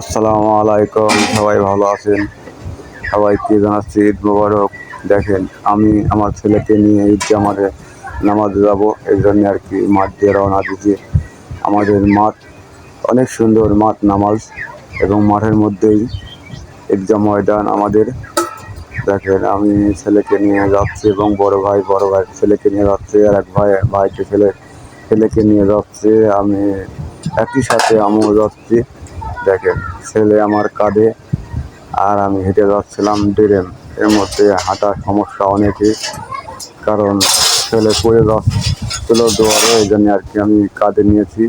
আসসালামু আলাইকুম, সবাই ভালো আছেন? সবাইকে জানাচ্ছি ঈদ মুবারক। দেখেন, আমি আমার ছেলেকে নিয়ে ঈদ জামাতে নামাজ যাব, এই জন্য আর কি মাঠ দিয়ে রওনা দিচ্ছি আমাদের মাঠ অনেক সুন্দর মাঠ নামাজ, এবং মাঠের মধ্যেই ঈদগাহ ময়দান আমাদের। দেখেন, আমি ছেলেকে নিয়ে যাচ্ছি এবং বড় ভাই বড় ভাই ছেলেকে নিয়ে যাচ্ছে, আর এক ভাই, ভাইকে ছেলে, ছেলেকে নিয়ে যাচ্ছে। আমি একই সাথে আমিও যাচ্ছি। দেখেন, ছেলে আমার কাঁধে আর আমি হেঁটে যাচ্ছিলাম ড্রেন। এর মধ্যে হাঁটার সমস্যা অনেকই, কারণ ছেলে পড়ে যাচ্ছিল দোয়ারে, এই জন্য আর কি আমি কাঁধে নিয়েছি।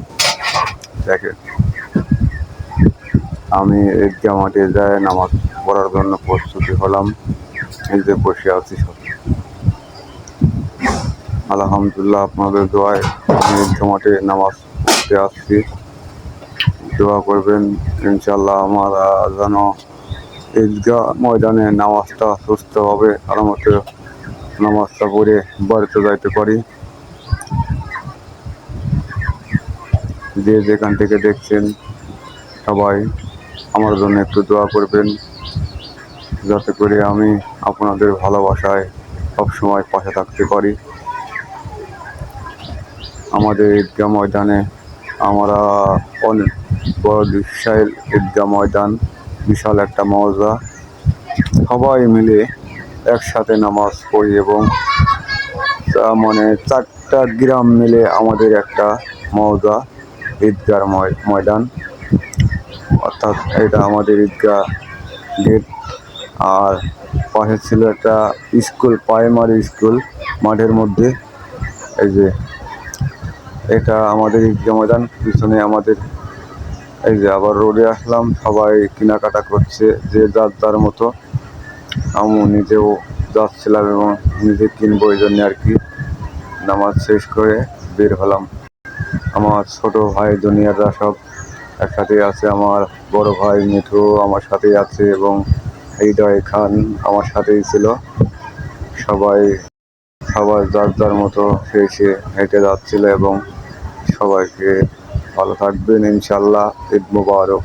দেখেন, আমি ঈদগাহ মাঠে যাই নামাজ পড়ার জন্য প্রস্তুতি হলাম যে বসে আছি সব। আলহামদুলিল্লাহ আপনাদের দোয়ায় আমি ঈদগাহ মাঠে নামাজ পড়তে আসছি। দোয়া করবেন ইনশাল্লাহ আমরা যেন ঈদগাহ ময়দানে নামাজটা সুস্থভাবে আরামতে নামাজটা পড়ে বাড়িতে যাইতে পারি। যে যেখান থেকে দেখছেন সবাই আমার জন্য একটু দোয়া করবেন, যাতে করে আমি আপনাদের ভালোবাসায় সবসময় পাশে থাকতে পারি। আমাদের ঈদগাহ ময়দানে আমরা অনেক বড় বিশাল ঈদগাহ ময়দান, বিশাল একটা মৌজা সবাই মিলে একসাথে নামাজ পড়ি এবং মানে চারটা গ্রাম মিলে আমাদের একটা মৌজা ঈদগার ময়- ময়দান। অর্থাৎ এটা আমাদের ঈদগা গেট। আর পাশে ছিল একটা স্কুল, প্রাইমারি স্কুল মাঠের মধ্যে। এই যে এটা আমাদের ঈদগাহ ময়দান, পিছনে আমাদের এই যে আবার রোডে আসলাম, সবাই কেনাকাটা করছে, যে যার যার মতো। আমি নিজেও যাচ্ছিলাম এবং নিজে কিনবো এই জন্য আর কি। নামাজ শেষ করে বের হলাম। আমার ছোট ভাই দুনিয়াররা সব একসাথে আছে। আমার বড় ভাই মিঠু আমার সাথেই আছে এবং হৃদয় খান আমার সাথেই ছিল। সবাই, সবার যার যার মতো সে সে হেঁটে যাচ্ছিল এবং সবাইকে ভালো থাকবেন ইনশাল্লাহ ঈদ মুবারক।